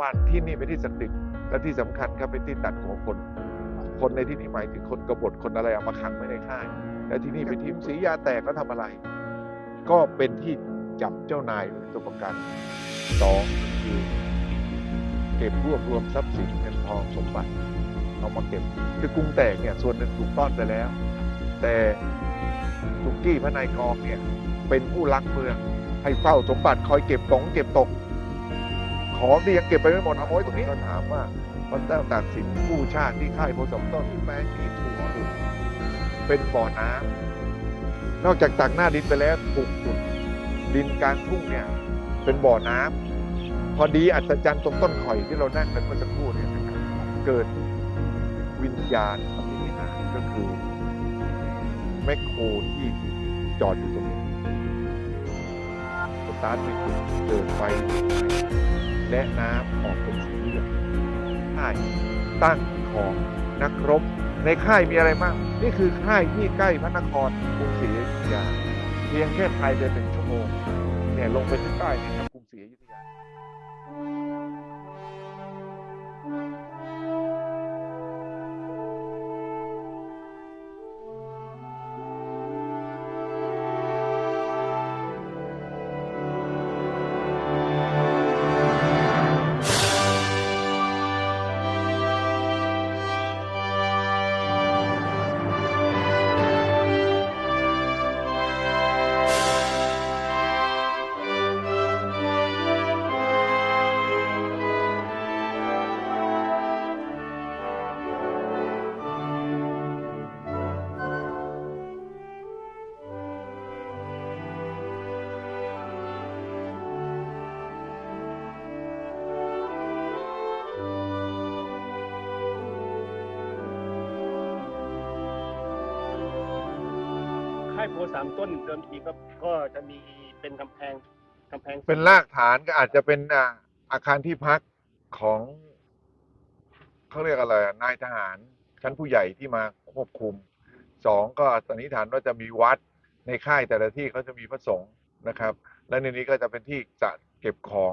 ว่าที่นี่เป็นที่ศักดิ์สิทธิ์และที่สำคัญครับเป็นที่ตัดหัวคน คนในที่นี้หมายถึงคนกบฏคนอะไรเอามาขังไว้ในค่าย และที่นี่เป็นที่สียาแตกแล้วทำอะไร ก็เป็นที่จับเจ้านายเป็นตัวประกันสองคือเก็บรวบรวมทรัพย์สินเงินทองสมบัติเอามาเก็บคือกรุงแตกเนี่ยส่วนหนึ่งถูกต้อนไปแล้ว แต่สุกี้พระนายกองเนี่ยเป็นผู้รักเมืองให้เฝ้าสมบัติคอยเก็บตงเก็บตก ของที่ยังเก็บไปไม่หมดเอาไว้ตรงนี้ก็ถามว่าพระเจ้าตากสินผู้ชาติที่ค่ายโพสมต้นที่แปลงที่ถูกขุดเป็นบ่อน้ำนอกจากตักหน้าดินไปแล้วถูกขุดดินกลางทุ่งเนี่ยเป็นบ่อน้ำพอดีอัศจรรย์ตรงต้นข่อยที่เรานั่งกันเมื่อสักครู่เนี่ยนะครับเกิดวิญญาณปฏิหารก็คือแมคโครที่จอดอยู่ ต้าร์ทไม่ติดเกิดไฟและน้ำออกเป็นสีเหลืองค่ายตั้งของนักรบ ในค่ายมีอะไรบ้างนี่คือค่ายที่ใกล้พระนครกรุงศรีอยุธยา เพียงแค่ภายในหนึ่งชั่วโมงเนี่ยลงไปที่ใต้ในกรุงศรีอยุธยา โพสามต้นเดิมทีก็ก็จะมีเป็นกำแพงกำแพงเป็นรากฐานก็อาจจะเป็นอ่าอาคารที่พักของเขาเรียกอะไรอะนายทหารชั้นผู้ใหญ่ที่มาควบคุมสองก็สันนิษฐานว่าจะมีวัดในค่ายแต่ละที่เขาจะมีพระสงฆ์นะครับ และในนี้ก็จะเป็นที่จะเก็บของ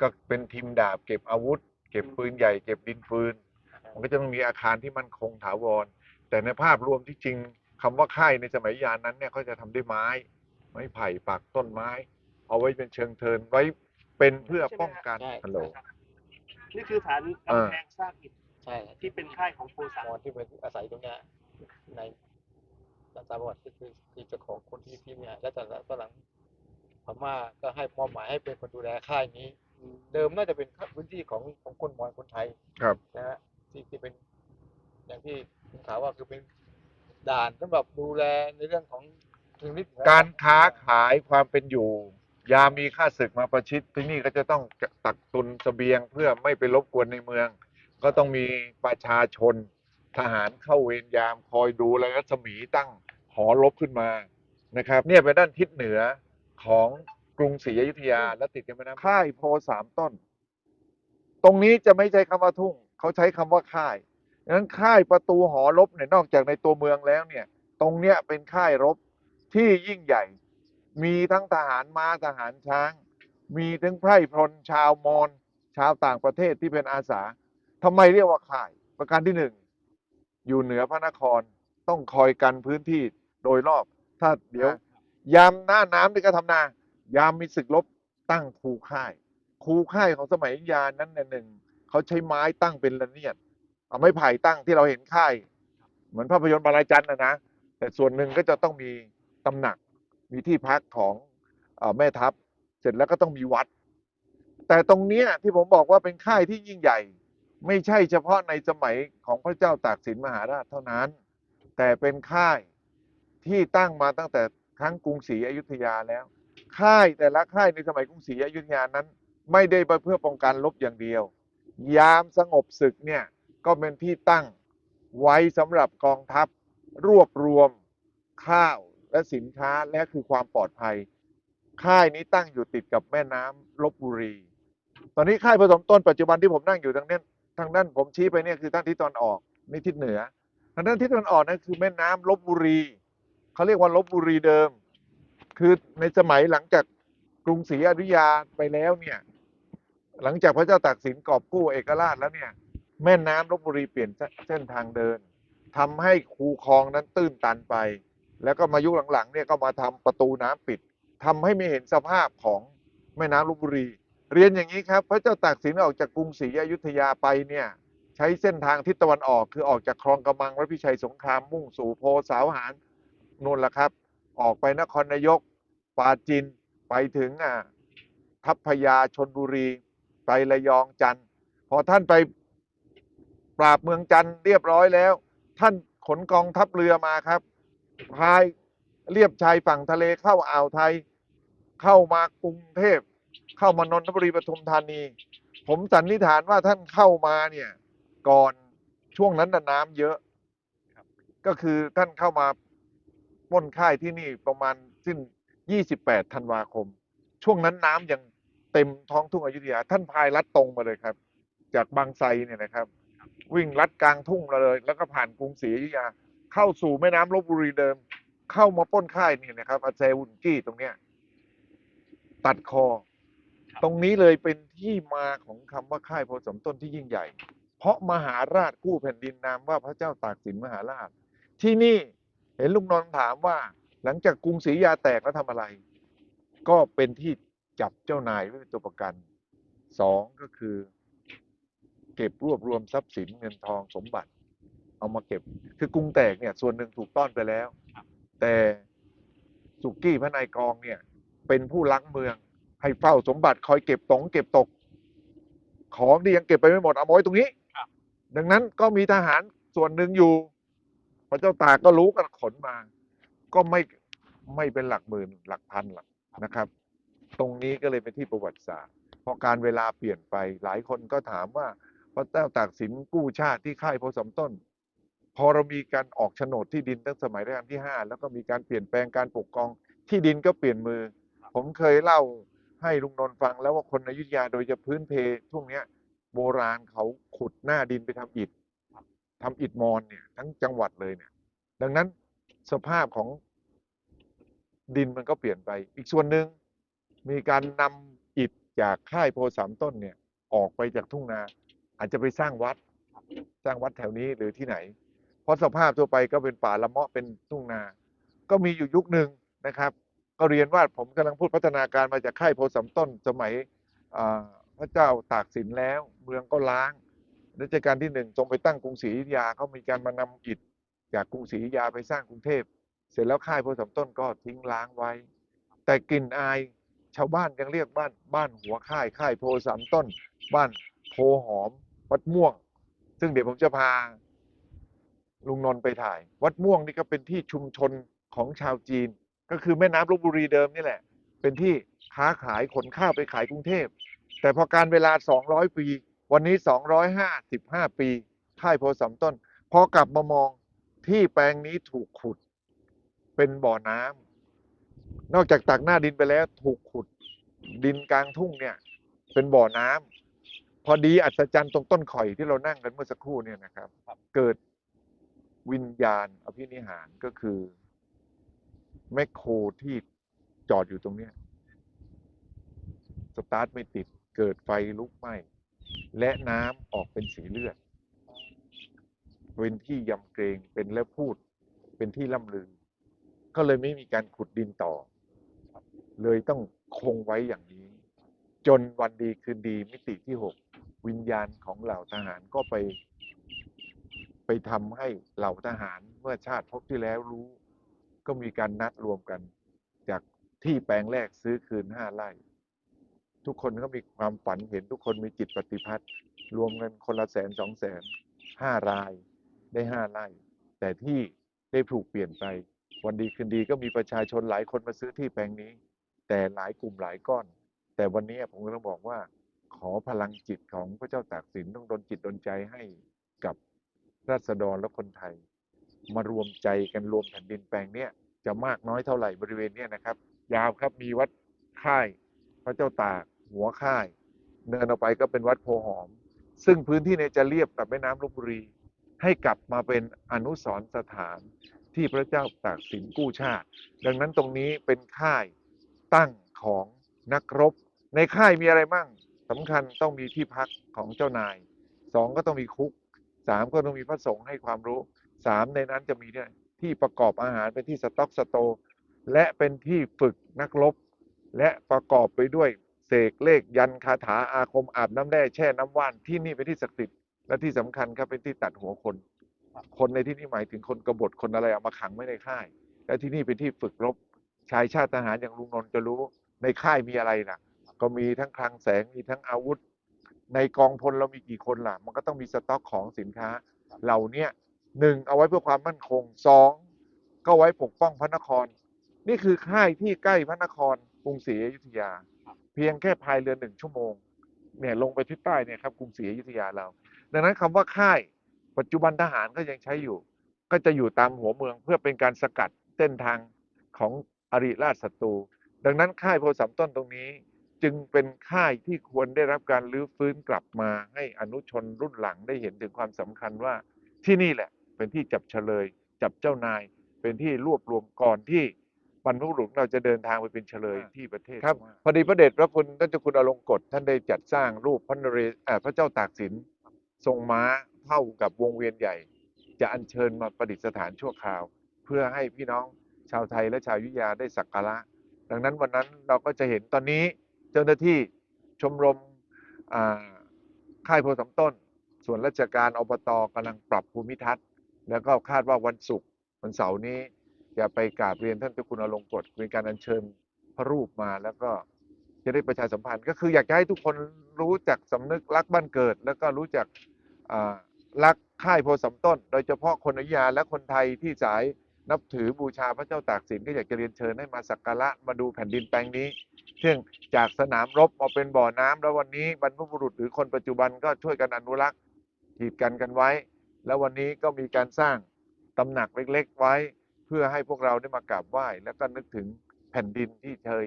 ก็เป็นทีมดาบ เก็บอาวุธ เก็บปืนใหญ่ เก็บดินปืน มันก็จะต้องมีอาคารที่มั่นคงถาวร แต่ในภาพรวมที่จริง คำว่าค่ายในสมัยยานนั้นเนี่ยเขาจะทำด้วยไม้ ไม้ไผ่ปักต้นไม้ เอาไว้เป็นเชิงเทินไว้เป็นเพื่อป้องกันใช่ฮัลโหลนี่คือฐานเออกำแพงสร้างอิฐใช่ที่เป็นค่ายของโพธิ์สามมอนที่เป็นอาศัยตรงเนี้ยในตามประวัติก็คือคือเจ้าของคนที่ที่เนี่ยแล้วแต่ละตอนหลังพม่าก็ให้มอบหมายให้เป็นคนดูแลค่ายนี้ เดิมน่าจะเป็นพื้นที่ของของคนมอญคนไทยครับนะฮะที่ที่เป็นอย่างที่คุณข่าวว่าคือเป็น ด่านสำหรับดูแลในเรื่องของเชิงนิดการค้าขายความเป็นอยู่ ยามมีข้าศึกมาประชิดที่นี่ก็จะต้องตักตุนเสบียงเพื่อไม่ไปรบกวนในเมือง ก็ต้องมีประชาชน ทหารเข้าเวรยามคอยดูแลรัศมีตั้งหอรบขึ้นมานะครับ เนี่ยเป็นด้านทิศเหนือของกรุงศรีอยุธยาและติดกันไปน้ำค่ายโพธิ์สามต้น ตรงนี้จะไม่ใช้คำว่าทุ่ง เขาใช้คำว่าค่ายดัง นั้นค่ายประตูหอรบเนี่ยนอกจากในตัวเมืองแล้วเนี่ย ตรงเนี้ยเป็นค่ายรบที่ยิ่งใหญ่ มีทั้งทหารม้าทหารช้าง มีทั้งไพร่พลชาวมอญชาวต่างประเทศที่เป็นอาสาทำไมเรียกว่าค่าย ประการที่หนึ่งอยู่เหนือพระนครต้องคอยกันพื้นที่โดยรอบ ถ้าเดี๋ยว ยามหน้าน้ำนี่ก็ทำนา ยามมีศึกรบตั้งคูค่าย คูค่ายของสมัยอยุธยานั้นเนี่ยหนึ่งเขาใช้ไม้ตั้งเป็นระเนียด เอาไม้ไผ่ตั้งที่เราเห็นค่าย เหมือนภาพยนตร์บาลายจันทร์นะนะ แต่ส่วนหนึ่งก็จะต้องมีตำหนักมีที่พักของอแม่ทัพ เสร็จแล้วก็ต้องมีวัด แต่ตรงนี้ที่ผมบอกว่าเป็นค่ายที่ยิ่งใหญ่ ไม่ใช่เฉพาะในสมัยของพระเจ้าตากสินมหาราชเท่านั้น แต่เป็นค่ายที่ตั้งมาตั้งแต่ครั้งกรุงศรีอยุธยาแล้ว ค่ายแต่ละค่ายในสมัยกรุงศรีอยุธยานั้น ไม่ได้ไปเพื่อป้องกันรบอย่างเดียว ยามสงบศึกเนี่ย ก็เป็นที่ตั้งไว้สำหรับกองทัพรวบรวมข้าวและสินค้าและคือความปลอดภัย ค่ายนี้ตั้งอยู่ติดกับแม่น้ำลบบุรี ตอนนี้ค่ายผสมต้นปัจจุบันที่ผมนั่งอยู่ทางนี้ทางด้านผมชี้ไปเนี่ยคือทางทิศตะวันออกนี่ทิศเหนือ ทางด้านทิศตะวันออกนั่นคือแม่น้ำลบบุรีเขาเรียกว่าลบบุรีเดิม คือในสมัยหลังจากกรุงศรีอยุธยาไปแล้วเนี่ยหลังจากพระเจ้าตากสินกอบกู้เอกราชแล้วเนี่ย แม่น้ำลบบุรีเปลี่ยนเส้นทางเดินทำให้คูคลองนั้นตื้นตันไป แล้วก็มายุคหลังๆเนี่ยก็มาทำประตูน้ำปิดทำให้ไม่เห็นสภาพของแม่น้ำลบบุรี เรียนอย่างนี้ครับ พระเจ้าตากสินออกจากกรุงศรีอยุธยาไปเนี่ยใช้เส้นทางทิศตะวันออกคือออกจากคลองกระมังและพิชัยสงครามมุ่งสู่โพสาวหารนู่นละครับ ออกไปนครนายกปราจินไปถึงอ่าทัพพยาชนบุรีไประยองจันทร์พอท่านไป ปราบเมืองจันทร์เรียบร้อยแล้ว ท่านขนกองทัพเรือมาครับพายเรียบชายฝั่งทะเลเข้าอ่าวไทย เข้ามากรุงเทพ เข้ามานนทบุรีปทุมธานี ผมสันนิษฐานว่าท่านเข้ามาเนี่ย ก่อนช่วงนั้นน้ำเยอะ ก็คือท่านเข้ามาป้นค่ายที่นี่ประมาณสิ้น 28 ธันวาคม ช่วงนั้นน้ำยังเต็มท้องทุ่งอยุธยา ท่านพายลัดตรงมาเลยครับ จากบางไทรเนี่ยนะครับ วิ่งลัดกลางทุ่งมาเลย แล้วก็ผ่านกรุงศรีอยุธยา เข้าสู่แม่น้ำลบบุรีเดิม เข้ามาปล้นค่ายนี่นะครับ อาเซวุนกี้ตรงเนี้ย ตัดคอ ตรงนี้เลยเป็นที่มาของคำว่าค่ายโพธิ์สมต้นที่ยิ่งใหญ่ เพราะมหาราชกู้แผ่นดินนามว่าพระเจ้าตากสินมหาราช ที่นี่เห็นลุงนนท์ถามว่า หลังจากกรุงศรีอยุธยาแตกแล้วทำอะไร ก็เป็นที่จับเจ้านายไว้เป็นตัวประกันสองก็คือ เก็บรวบรวมทรัพย์สินเงินทองสมบัติ เอามาเก็บ คือกรุงแตกเนี่ย ส่วนหนึ่งถูกต้อนไปแล้ว แต่สุกี้พระนายกองเนี่ย เป็นผู้ลักเมือง ให้เฝ้าสมบัติคอยเก็บตงเก็บตก ของที่ยังเก็บไปไม่หมดเอามาไว้ตรงนี้ครับดังนั้นก็มีทหารส่วนหนึ่งอยู่ พระเจ้าตากก็รู้กันขนมา ก็ไม่ไม่เป็นหลักหมื่นหลักพันหลักนะครับ ตรงนี้ก็เลยเป็นที่ประวัติศาสตร์พอการเวลาเปลี่ยนไปหลายคนก็ถามว่าพ ระเจ้าตากสินกู้ชาติที่ค่ายโพสมต้น พอเรามีการออกโฉนดที่ดินตั้งสมัยรัชกาลที่ห้าแล้วก็มีการเปลี่ยนแปลงการปกครองที่ดินก็เปลี่ยนมือ ผมเคยเล่าให้ลุงนนท์ฟังแล้วว่าคนอยุธยาโดยจะพื้นเพช่วงเนี้ย โบราณเขาขุดหน้าดินไปทำอิฐทำอิฐมอนเนี่ยทั้งจังหวัดเลยเนี่ย ดังนั้นสภาพของดินมันก็เปลี่ยนไป อีกส่วนหนึ่งมีการนำอิฐจากค่ายโพสามต้นเนี่ยออกไปจากทุ่งนา อาจจะไปสร้างวัดสร้างวัดแถวนี้หรือที่ไหน เพราะสภาพทั่วไปก็เป็นป่าละเมาะเป็นทุ่งนา ก็มีอยู่ยุคหนึ่งนะครับ ก็เรียนว่าผมกำลังพูดพัฒนาการมาจากค่ายโพสามต้นสมัยพระเจ้าตากสินแล้ว เมืองก็ล้างรัชกาลที่หนึ่งทรงไปตั้งกรุงศรีอยุธยาเขามีการมานำอิฐจากกรุงศรีอยุธยาไปสร้างกรุงเทพ เสร็จแล้วค่ายโพสามต้นก็ทิ้งล้างไว้ แต่กลิ่นอายชาวบ้านยังเรียกบ้านบ้านหัวค่ายค่ายโพสามต้น บ้านโพหอม วัดม่วง ซึ่งเดี๋ยวผมจะพาลุงนนท์ไปถ่าย วัดม่วงนี่ก็เป็นที่ชุมชนของชาวจีน ก็คือแม่น้ำลบบุรีเดิมนี่แหละ เป็นที่ค้าขายขนข้าวไปขายกรุงเทพ แต่พอการเวลา 200 ปี วันนี้ 255 ปีค่ายโพสามต้น พอกลับมามองที่แปลงนี้ถูกขุด เป็นบ่อน้ำนอกจากตักหน้าดินไปแล้วถูกขุด ดินกลางทุ่งเนี่ย เป็นบ่อน้ำ พอดีอัศจรรย์ตรงต้นข่อยที่เรานั่งกันเมื่อสักครู่เนี่ยนะครับ เกิดวิญญาณอภินิหารก็คือแมคโครที่จอดอยู่ตรงเนี้ยสตาร์ทไม่ติดเกิดไฟลุกไหม้และน้ำออกเป็นสีเลือด เป็นที่ยำเกรงเป็นและพูด เป็นที่ล่ำลือ ก็เลยไม่มีการขุดดินต่อ เลยต้องคงไว้อย่างนี้ จนวันดีคืนดีมิติที่หก วิญญาณของเหล่าทหารก็ไป ไปทำให้เหล่าทหารเมื่อชาติพบที่แล้วรู้ ก็มีการนัดรวมกัน จากที่แปลงแรกซื้อคืนห้าไร่ ทุกคนก็มีความฝันเห็นทุกคนมีจิตปฏิพัฒน์รวมเงินคนละแสนสองแสนห้ารายได้ห้าไร่ แต่ที่ได้ถูกเปลี่ยนไป วันดีคืนดีก็มีประชาชนหลายคนมาซื้อที่แปลงนี้ แต่หลายกลุ่มหลายก้อน แต่วันนี้ผมก็ต้องบอกว่า ขอพลังจิตของพระเจ้าตากสินต้องดลจิตดลใจให้กับราษฎรและคนไทย มารวมใจกันรวมแผ่นดินแปลงเนี้ยจะมากน้อยเท่าไหร่บริเวณเนี้ยนะครับ ยาวครับมีวัดค่าย พระเจ้าตากหัวค่าย เดินออกไปก็เป็นวัดโพหอม ซึ่งพื้นที่เนี่ยจะเรียบกับแม่น้ำลบบุรี ให้กลับมาเป็นอนุสรณ์สถานที่พระเจ้าตากสินกู้ชาติ ดังนั้นตรงนี้เป็นค่ายตั้งของนักรบ ในค่ายมีอะไรมั่ง สำคัญต้องมีที่พักของเจ้านายสองก็ต้องมีคุกสามก็ต้องมีพระสงฆ์ให้ความรู้สามในนั้นจะมีเนี่ยที่ประกอบอาหารเป็นที่สต็อกสโต และเป็นที่ฝึกนักรบและประกอบไปด้วยเสกเลขยันคาถาอาคมอาบน้ำแร่แช่น้ำว่านที่นี่เป็นที่ศักดิ์สิทธิ์และที่สำคัญครับเป็นที่ตัดหัวคน คนในที่นี่หมายถึงคนกบฏคนอะไรเอามาขังไว้ในค่าย และที่นี่เป็นที่ฝึกรบชายชาติทหารอย่างลุงนนท์จะรู้ในค่ายมีอะไรล่ะ ก็มีทั้งคลังแสงมีทั้งอาวุธ ในกองพลเรามีกี่คนล่ะ มันก็ต้องมีสต็อกของสินค้า เหล่าเนี้ยหนึ่งเอาไว้เพื่อความมั่นคงสองก็ไว้ปกป้องพระนคร นี่คือค่ายที่ใกล้พระนครกรุงศรีอยุธยา เพียงแค่พายเรือหนึ่งชั่วโมงเนี่ยลงไปทิศใต้เนี่ยครับกรุงศรีอยุธยาเรา ดังนั้นคำว่าค่ายปัจจุบันทหารก็ยังใช้อยู่ ก็จะอยู่ตามหัวเมืองเพื่อเป็นการสกัดเส้นทางของอริราชศัตรูดังนั้นค่ายโพธิ์สามต้นตรงนี้ จึงเป็นค่ายที่ควรได้รับการรื้อฟื้นกลับมาให้อนุชนรุ่นหลังได้เห็นถึงความสำคัญว่าที่นี่แหละเป็นที่จับเฉลย จับเจ้านาย เป็นที่รวบรวมก่อนที่บรรพบุรุษเราจะเดินทางไปเป็นเฉลยที่ประเทศครับพอดีพระเดชพระคุณท่านเจ้าคุณอลงกฎท่านได้จัดสร้างรูปพระนเรศอ่าพระเจ้าตากสินทรงม้าเท่ากับวงเวียนใหญ่ จะอัญเชิญมาประดิษฐานชั่วคราว เพื่อให้พี่น้องชาวไทยและชาวอยุธยาได้สักการะดังนั้นวันนั้นเราก็จะเห็นตอนนี้ เจ้าหน้าที่ชมรมค่ายโพธิ์สำต้น ส่วนราชการอบตกำลังปรับภูมิทัศน์ แล้วก็คาดว่าวันศุกร์วันเสาร์นี้จะไปกราบเรียนท่านเจ้าคุณอลงกฎเป็นการอัญเชิญพระรูปมาแล้วก็จะได้ประชาสัมพันธ์ ก็คืออยากจะให้ทุกคนรู้จักสำนึกรักบ้านเกิด แล้วก็รู้จักรักค่ายโพธิ์สำต้น โดยเฉพาะคนอยุธยาและคนไทยที่สาย นับถือบูชาพระเจ้าตากสินก็อยากจะเรียนเชิญให้มาสักการะมาดูแผ่นดินแปลงนี้ ซึ่งจากสนามรบมาเป็นบ่อน้ำแล้ววันนี้บรรพบุรุษหรือคนปัจจุบันก็ช่วยกันอนุรักษ์กีดกันกันไว้ แล้ววันนี้ก็มีการสร้างตำหนักเล็กๆไว้ เพื่อให้พวกเราได้มากราบไหว้ แล้วก็นึกถึงแผ่นดินที่เคย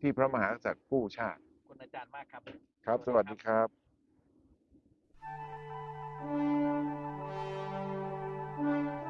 ที่พระมหากษัตริย์กู้ชาติคุณอาจารย์มากครับ ครับ สวัสดีครับพอ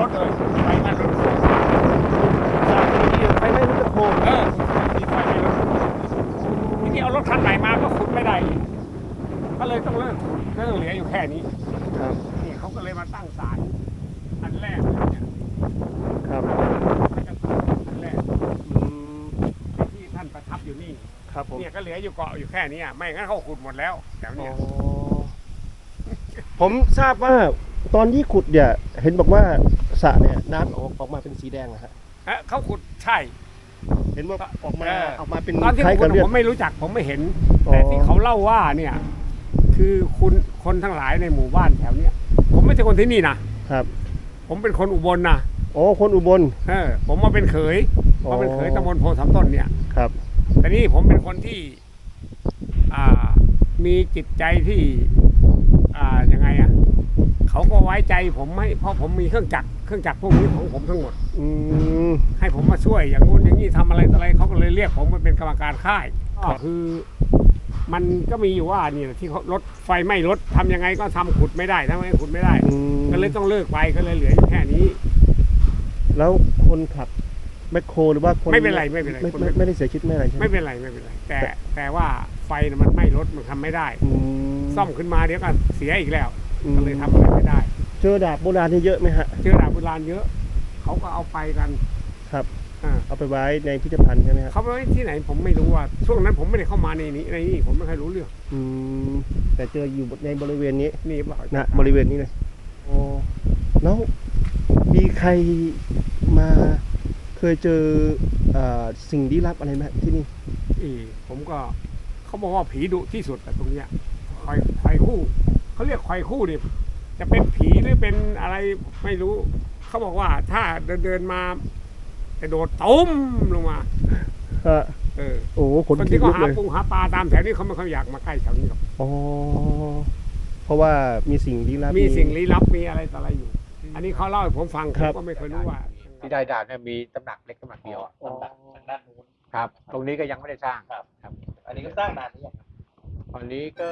รถเลยไฟไหม้รถจากที่ไฟไหม้รถโคมเออมีไฟไหม้รถทีนี้เอารถคันใหม่มาก็ขุดไม่ได้อีกก็เลยต้องเลิกขุดเลิกเหลืออยู่แค่นี้ครับ นี่เขาก็เลยมาตั้งศาลอันแรกเนี่ยครับพระเจ้าตากอันแรกอืม ที่ท่านประทับอยู่นี่ ครับผมเนี่ยก็เหลืออยู่เกาะอยู่แค่นี้อะไม่งั้นเขาขุดหมดแล้วแถวอ๋เนี้ยผมทราบว่าตอนที่ขุดเนี่ย เห็นบอกว่า สระเนี่ยน้ำออกออกมาเป็นสีแดงอะฮะเอ้อเขาขุดใช่ เห็นว่าออกมาเออ ออกมาเป็นตอนที่คล้ายคุกับณเลือด ผมไม่รู้จักผมไม่เห็น อ๋อ แต่ที่เขาเล่าว่าเนี่ย คือคุณคนทั้งหลายในหมู่บ้านแถวเนี้ยผมไม่ใช่คนที่นี่นะครับผมเป็นคนอุบลนะอ๋อคนอุบล เออ ผมมาเป็นเขยอ๋อ มาเป็นเขยตำบลโพธิ์สามต้นเนี่ย ครับแต่นี่ผมเป็นคนที่ อ่า มีจิตใจที่อ่ายังไงอะ เขาก็ไว้ใจผมให้เพราะผมมีเครื่องจักรเครื่องจักรพวกนี้ของผมทั้งหมด อืมให้ผมมาช่วยอย่างงู้นอย่างนี้ทำอะไรต่ออะไรเขาก็เลยเรียกผมมาเป็นกรรมการค่ายครับก็คือ มันก็มีอยู่ว่านี่แหละที่เขารถไฟไหม้รถทำยังไงก็ทำขุดไม่ได้ทำไมขุดไม่ได้ อืมก็เลยต้องเลิกไปก็เลยเหลืออยู่แค่นี้ แล้วคนขับแมคโครหรือว่าคนไม่เป็นไรไม่เป็นไรไม่คนไม่ไม่ไม่ได้เสียชีวิตไม่อะไรใช่ไหมไม่เป็นไรไม่เป็นไร แต่แต่ว่าไฟน่ะมันไหม่รถมันทำไม่ได้ อืมซ่อมขึ้นมาเดี๋ยวก็เสียอีกแล้ว อืม ก็เลยทำอะไรไม่ได้ เจอดาบโบราณนี่เยอะไหมฮะ เจอดาบโบราณเยอะ เขาก็เอาไปกันครับ อ่าเอาไปไว้ในพิพิธภัณฑ์ใช่ไหมฮะเขาไปไว้ที่ไหนผมไม่รู้ว่า ช่วงนั้นผมไม่ได้เข้ามาในนี้ในนี้ผมไม่เคอยรู้เรื่องอืมแต่เจออยู่ในบริเวณนี้นี่เปล่านะบริเวณนี้เลยโอ้แล้วมีใครมาเคยเจอเอ่อสิ่งลี้ลับอะไรไหมที่นี่ อีผมก็เขาบอกว่าผีดุที่สุดแต่ตรงเนี้ยควายควายคู่ เขาเรียกควายคู่ดิจะเป็นผีหรือเป็นอะไรไม่รู้ เขาบอกว่าถ้าเดินเดินๆมาจะโดดตุ้มลงมาฮะเออโอ้โหขคนนลุที่กเขาเลหายปูหาปลาตามแถวนี้เขาไม่ค่อยอยากมาใกล้แถวนี้หรอกอ๋อเพราะว่ามีสิ่งลี้ลับ มีสิ่งลี้ลับมีอะไรต่ออะไรอยู่ อันนี้เขาเล่าให้ผมฟังผครัมบ ก็ไม่เคยรู้ว่า ที่ได้ดาบเนี่ยมีตำหนักเล็กตำหนักเดียวตำหนักทางด้านนู้น ครับ ตรงนี้ก็ยังไม่ได้สร้างครับครับอันนี้ก็สร้างนานหรือยังครับตอนนี้ก็